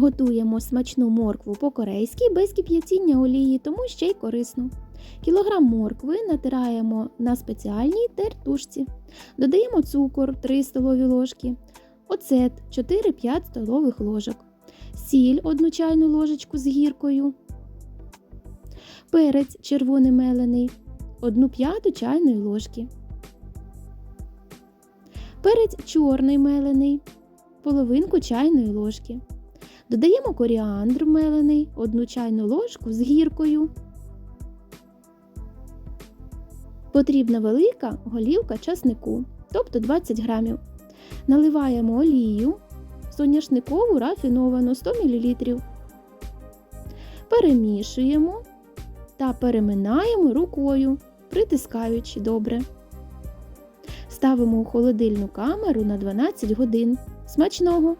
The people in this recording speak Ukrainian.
Готуємо смачну моркву по-корейськи без кип'ятіння олії, тому ще й корисно. Кілограм моркви натираємо на спеціальній тертушці. Додаємо цукор 3 столові ложки, оцет 4-5 столових ложок, сіль 1 чайну ложечку з гіркою, перець червоний мелений 1 п'яту чайної ложки, перець чорний мелений половинку чайної ложки. Додаємо коріандр мелений, 1 чайну ложку з гіркою. Потрібна велика голівка часнику, тобто 20 грамів. Наливаємо олію соняшникову рафіновану 100 мл. Перемішуємо та переминаємо рукою, притискаючи добре. Ставимо у холодильну камеру на 12 годин. Смачного!